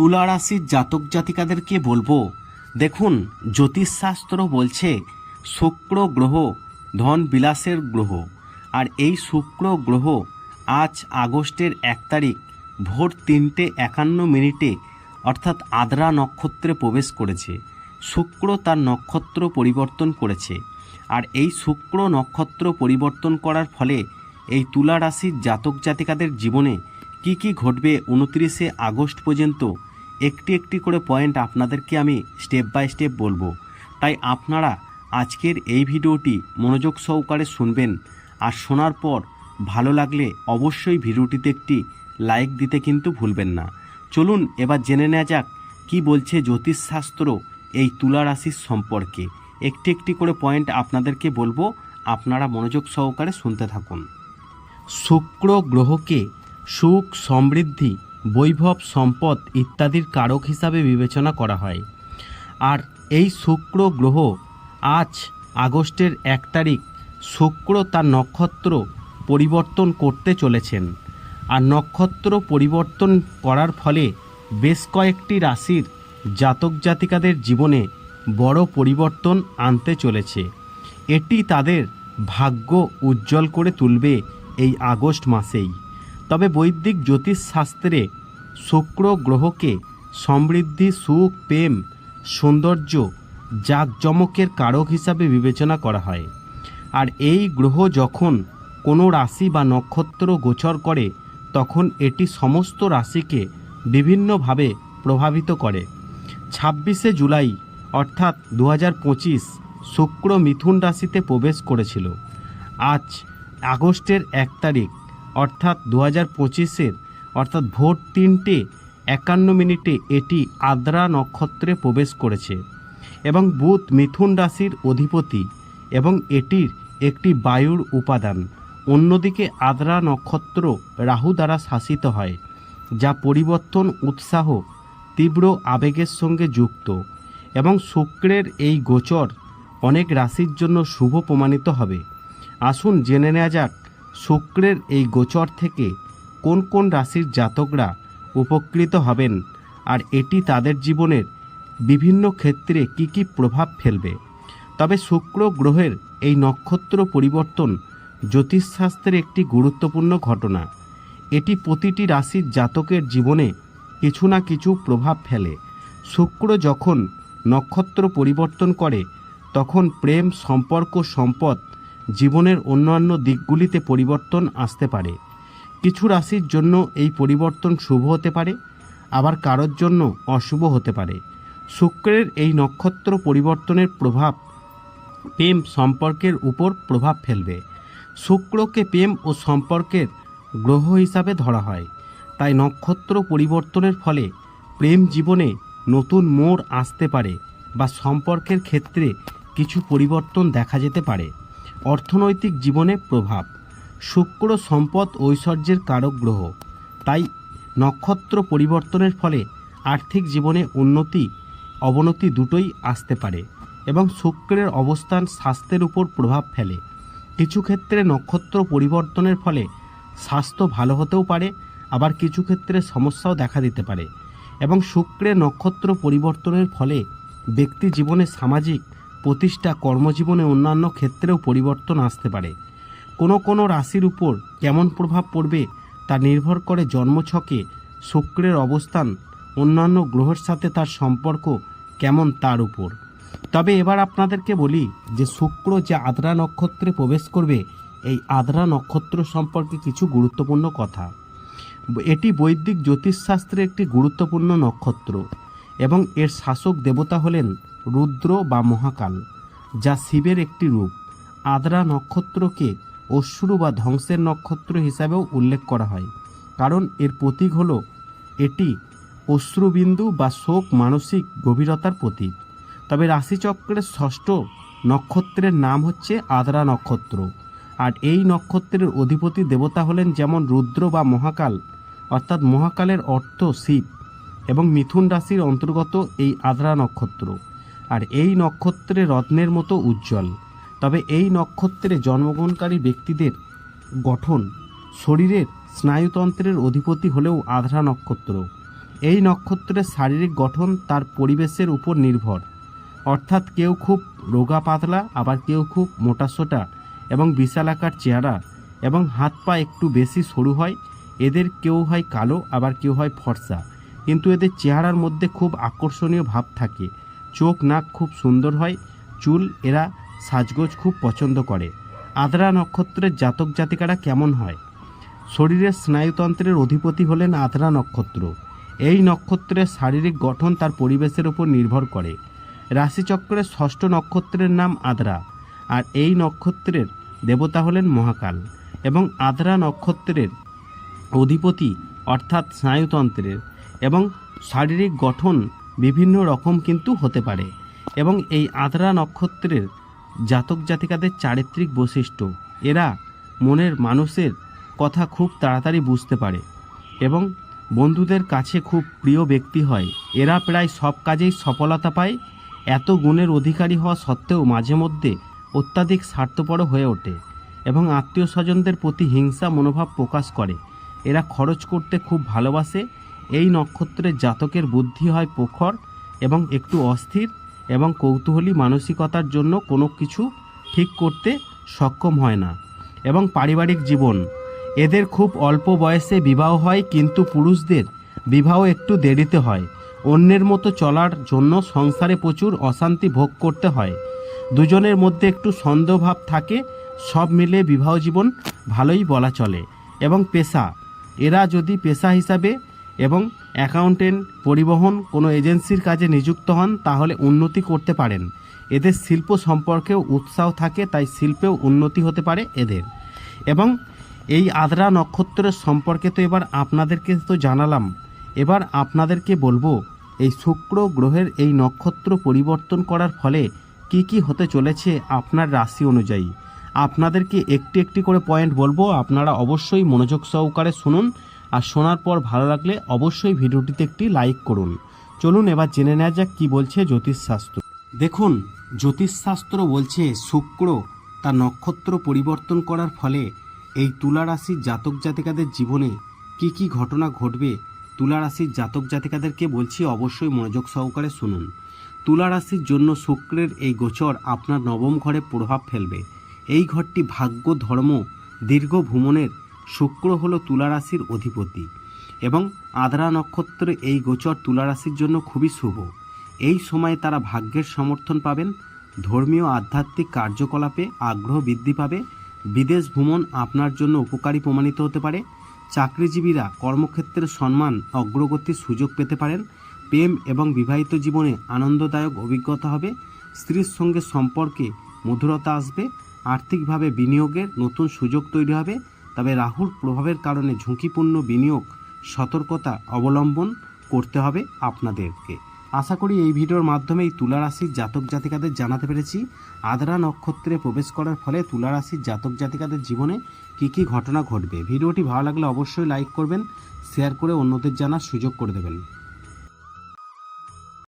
তুলা রাশির জাতক জাতিকাদেরকে বলব, দেখুন, জ্যোতিষশাস্ত্র বলছে, শুক্র গ্রহ ধন বিলাসের গ্রহ। আর এই শুক্র গ্রহ আজ আগস্টের এক তারিখ, ভোর তিনটে একান্ন মিনিটে, অর্থাৎ আদ্রা নক্ষত্রে প্রবেশ করেছে। শুক্র তার নক্ষত্র পরিবর্তন করেছে। আর এই শুক্র নক্ষত্র পরিবর্তন করার ফলে এই তুলা রাশির জাতক জাতিকাদের জীবনে কি কি ঘটবে উনত্রিশে আগস্ট পর্যন্ত একটি একটি করে পয়েন্ট আপনাদেরকে আমি স্টেপ বাই স্টেপ বলব। তাই আপনারা আজকের এই ভিডিওটি মনোযোগ সহকারে শুনবেন। আর শোনার পর ভালো লাগলে অবশ্যই ভিডিওটিতে একটি লাইক দিতে কিন্তু ভুলবেন না। চলুন এবার জেনে নেওয়া যাক কি বলছে জ্যোতিষশাস্ত্র এই তুলা রাশির সম্পর্কে। একটি একটি করে পয়েন্ট আপনাদেরকে বলব। আপনারা মনোযোগ সহকারে শুনতে থাকুন। শুক্র গ্রহকে সুখ, সমৃদ্ধি বৈভব, সম্পদ ইত্যাদির কারক হিসাবে বিবেচনা করা হয়। আর এই শুক্র গ্রহ আজ আগস্টের এক তারিখ শুক্র তার নক্ষত্র পরিবর্তন করতে চলেছেন। আর নক্ষত্র পরিবর্তন করার ফলে বেশ কয়েকটি রাশির জাতক জাতিকাদের জীবনে বড় পরিবর্তন আনতে চলেছে। এটি তাদের ভাগ্য উজ্জ্বল করে তুলবে এই আগস্ট মাসেই। তবে বৈদিক জ্যোতিষশাস্ত্রে শুক্র গ্রহকে সমৃদ্ধি, সুখ, প্রেম, সৌন্দর্য, জাঁকজমকের কারক হিসাবে বিবেচনা করা হয়। আর এই গ্রহ যখন কোনো রাশি বা নক্ষত্র গোচর করে, তখন এটি সমস্ত রাশিকে বিভিন্নভাবে প্রভাবিত করে। ছাব্বিশে জুলাই, অর্থাৎ দু শুক্র মিথুন রাশিতে প্রবেশ করেছিল। আজ আগস্টের এক তারিখ। অর্থাৎ দু হাজার পঁচিশের, অর্থাৎ ভোর তিনটে একান্ন মিনিটে এটি আদ্রা নক্ষত্রে প্রবেশ করেছে এবং বুধ মিথুন রাশির অধিপতি এবং এটির একটি বায়ুর উপাদান। অন্যদিকে আদ্রা নক্ষত্র রাহু দ্বারা শাসিত হয়, যা পরিবর্তন উৎসাহ, তীব্র আবেগের সঙ্গে যুক্ত এবং শুক্রের এই গোচর অনেক রাশির জন্য শুভ প্রমাণিত হবে। আসুন জেনে নেওয়া যাক শুক্রের এই গোচর থেকে কোন কোন রাশির জাতকরা উপকৃত হবেন? আর এটি তাদের জীবনের বিভিন্ন ক্ষেত্রে কি কি প্রভাব ফেলবে? তবে শুক্র গ্রহের এই নক্ষত্র পরিবর্তন জ্যোতিষশাস্ত্রের একটি গুরুত্বপূর্ণ ঘটনা। এটি প্রতিটি রাশির জাতকের জীবনে কিছু না কিছু প্রভাব ফেলে। শুক্র যখন নক্ষত্র পরিবর্তন করে, তখন প্রেম, সম্পর্ক, সম্পদ জীবনের অন্যান্য দিকগুলিতে পরিবর্তন আসতে পারে। কিছু রাশির জন্য এই পরিবর্তন শুভ হতে পারে, আবার কারোর জন্য অশুভ হতে পারে। শুক্রের এই নক্ষত্র পরিবর্তনের প্রভাব প্রেম সম্পর্কের উপর প্রভাব ফেলবে। শুক্রকে প্রেম ও সম্পর্কের গ্রহ হিসাবে ধরা হয়। তাই নক্ষত্র পরিবর্তনের ফলে প্রেম জীবনে নতুন মোড় আসতে পারে বা সম্পর্কের ক্ষেত্রে কিছু পরিবর্তন দেখা যেতে পারে। অর্থনৈতিক জীবনে প্রভাব। শুক্র সম্পদ ঐশ্বর্যের কারক গ্রহ। তাই নক্ষত্র পরিবর্তনের ফলে আর্থিক জীবনে উন্নতি, অবনতি দুটোই আসতে পারে এবং শুক্রের অবস্থান স্বাস্থ্যের উপর প্রভাব ফেলে। কিছু ক্ষেত্রে নক্ষত্র পরিবর্তনের ফলে স্বাস্থ্য ভালো হতেও পারে, আবার কিছু ক্ষেত্রে সমস্যাও দেখা দিতে পারে এবং শুক্রের নক্ষত্র পরিবর্তনের ফলে ব্যক্তি জীবনে সামাজিক প্রতিষ্ঠা কর্মজীবনে অন্যান্য ক্ষেত্রেও পরিবর্তন আসতে পারে। কোনো কোনো রাশির উপর কেমন প্রভাব পড়বে তা নির্ভর করে জন্মছকে, শুক্রের অবস্থান, অন্যান্য গ্রহের সাথে তার সম্পর্ক কেমন তার উপর। তবে এবার আপনাদেরকে বলি যে শুক্র যে আদ্রা নক্ষত্রে প্রবেশ করবে, এই আদ্রা নক্ষত্র সম্পর্কে কিছু গুরুত্বপূর্ণ কথা। এটি বৈদিক জ্যোতিষশাস্ত্রে একটি গুরুত্বপূর্ণ নক্ষত্র এবং এর শাসক দেবতা হলেন রুদ্র বা মহাকাল, যা শিবের একটি রূপ। আদ্রা নক্ষত্রকে অশ্রু বা ধ্বংসের নক্ষত্র হিসাবেও উল্লেখ করা হয়, কারণ এর প্রতীক হল এটি অশ্রুবিন্দু বা শোক মানসিক গভীরতার প্রতীক। তবে রাশিচক্রের ষষ্ঠ নক্ষত্রের নাম হচ্ছে আদ্রা নক্ষত্র, আর এই নক্ষত্রের অধিপতি দেবতা হলেন যেমন রুদ্র বা মহাকাল, অর্থাৎ মহাকালের অর্থ শিব, এবং মিথুন রাশির অন্তর্গত এই আদ্রা নক্ষত্র। আর এই নক্ষত্রে রত্নের মতো উজ্জ্বল। তবে এই নক্ষত্রে জন্মগ্রহণকারী ব্যক্তিদের গঠন শরীরের স্নায়ুতন্ত্রের অধিপতি হলেও আদ্রা নক্ষত্র। এই নক্ষত্রের শারীরিক গঠন তার পরিবেশের উপর নির্ভর। অর্থাৎ কেউ খুব রোগা পাতলা আবার কেউ খুব মোটাসোটা এবং বিশালাকার চেহারা এবং হাত পা একটু বেশি সরু হয়, এদের কেউ হয় কালো, আবার কেউ হয় ফর্সা। কিন্তু এদের চেহারার মধ্যে খুব আকর্ষণীয় ভাব থাকে। চোখ নাক খুব সুন্দর হয়, চুল এরা সাজগোজ খুব পছন্দ করে। আদ্রা নক্ষত্রের জাতক জাতিকারা কেমন হয়? শরীরের স্নায়ুতন্ত্রের অধিপতি হলেন আদ্রা নক্ষত্র। এই নক্ষত্রের শারীরিক গঠন তার পরিবেশের উপর নির্ভর করে। রাশিচক্রের ষষ্ঠ নক্ষত্রের নাম আদ্রা, আর এই নক্ষত্রের দেবতা হলেন মহাকাল এবং আদ্রা নক্ষত্রের অধিপতি অর্থাৎ স্নায়ুতন্ত্রের এবং শারীরিক গঠন বিভিন্ন রকম কিন্তু হতে পারে এবং এই আদ্রা নক্ষত্রের জাতক জাতিকাদের চারিত্রিক বৈশিষ্ট্য, এরা মনের মানুষের কথা খুব তাড়াতাড়ি বুঝতে পারে এবং বন্ধুদের কাছে খুব প্রিয় ব্যক্তি হয়। এরা প্রায় সব কাজেই সফলতা পায়, এত গুণের অধিকারী হওয়া সত্ত্বেও মাঝে মধ্যে অত্যাধিক স্বার্থপর হয়ে ওঠে এবং আত্মীয় স্বজনদের প্রতি হিংসা মনোভাব প্রকাশ করে। এরা খরচ করতে খুব ভালোবাসে এই নক্ষত্রের জাতকের বুদ্ধি হয় প্রখর এবং একটু অস্থির এবং কৌতূহলী মানসিকতার জন্য কোনো কিছু ঠিক করতে সক্ষম হয় না। এবং পারিবারিক জীবন। এদের খুব অল্প বয়সে বিবাহ হয় কিন্তু পুরুষদের বিবাহ একটু দেরিতে হয়। অন্যের মতো চলার জন্য সংসারে প্রচুর অশান্তি ভোগ করতে হয়। দুজনের মধ্যে একটু সন্দেহভাব থাকে, সব মিলে বিবাহ জীবন ভালোই বলা চলে। এবং পেশা। এরা যদি পেশা হিসাবে এবং অ্যাকাউন্টেন্ট পরিবহন কোনো এজেন্সির কাজে নিযুক্ত হন তাহলে উন্নতি করতে পারেন। এদের শিল্প সম্পর্কেও উৎসাহ থাকে, তাই শিল্পেও উন্নতি হতে পারে এদের। এবং এই আদ্রা নক্ষত্রের সম্পর্কে তো এবার আপনাদেরকে তো জানালাম। এবার আপনাদেরকে বলব, এই শুক্র গ্রহের এই নক্ষত্র পরিবর্তন করার ফলে কি কি হতে চলেছে আপনার রাশি অনুযায়ী। আপনাদেরকে একটি একটি করে পয়েন্ট বলব, আপনারা অবশ্যই মনোযোগ সহকারে শুনুন। আর শোনার পর ভালো লাগলে অবশ্যই ভিডিওটিতে একটি লাইক করুন। চলুন এবার জেনে নেওয়া যাক কী বলছে জ্যোতিষশাস্ত্র। দেখুন, জ্যোতিষশাস্ত্র বলছে শুক্র তার নক্ষত্র পরিবর্তন করার ফলে এই তুলা রাশির জাতক জাতিকাদের জীবনে কি কি ঘটনা ঘটবে তুলা রাশির জাতক জাতিকাদেরকে বলছি অবশ্যই মনোযোগ সহকারে শুনুন। তুলা রাশির জন্য শুক্রের এই গোচর আপনার নবম ঘরে প্রভাব ফেলবে। এই ঘরটি ভাগ্য, ধর্ম, দীর্ঘ ভ্রমণের শুক্র হলো তুলা রাশির অধিপতি এবং আদ্রা নক্ষত্রে এই গোচর তুলা রাশির জন্য খুবই শুভ। এই সময়ে তারা ভাগ্যের সমর্থন পাবেন, ধর্মীয় আধ্যাত্মিক কার্যকলাপে আগ্রহ বৃদ্ধি পাবে, বিদেশ ভ্রমণ আপনার জন্য উপকারী প্রমাণিত হতে পারে, চাকরিজীবীরা কর্মক্ষেত্রে সম্মান, অগ্রগতির সুযোগ পেতে পারেন, প্রেম এবং বিবাহিত জীবনে আনন্দদায়ক অভিজ্ঞতা হবে, স্ত্রীর সঙ্গে সম্পর্কে মধুরতা আসবে, আর্থিকভাবে বিনিয়োগের নতুন সুযোগ তৈরি হবে তবে রাহুর প্রভাবের কারণে ঝুঁকিপূর্ণ বিনিয়োগ, সতর্কতা অবলম্বন করতে হবে আপনাদেরকে। আশা করি এই ভিডিওর মাধ্যমে এই তুলারাশির জাতক জাতিকাদের জানাতে পেরেছি। আদ্রা নক্ষত্রে প্রবেশ করার ফলে তুলারাশির জাতক জাতিকাদের জীবনে কি কি ঘটনা ঘটবে। ভিডিওটি ভালো লাগলে অবশ্যই লাইক করবেন, শেয়ার করে অন্যদের জানার সুযোগ করে দেবেন।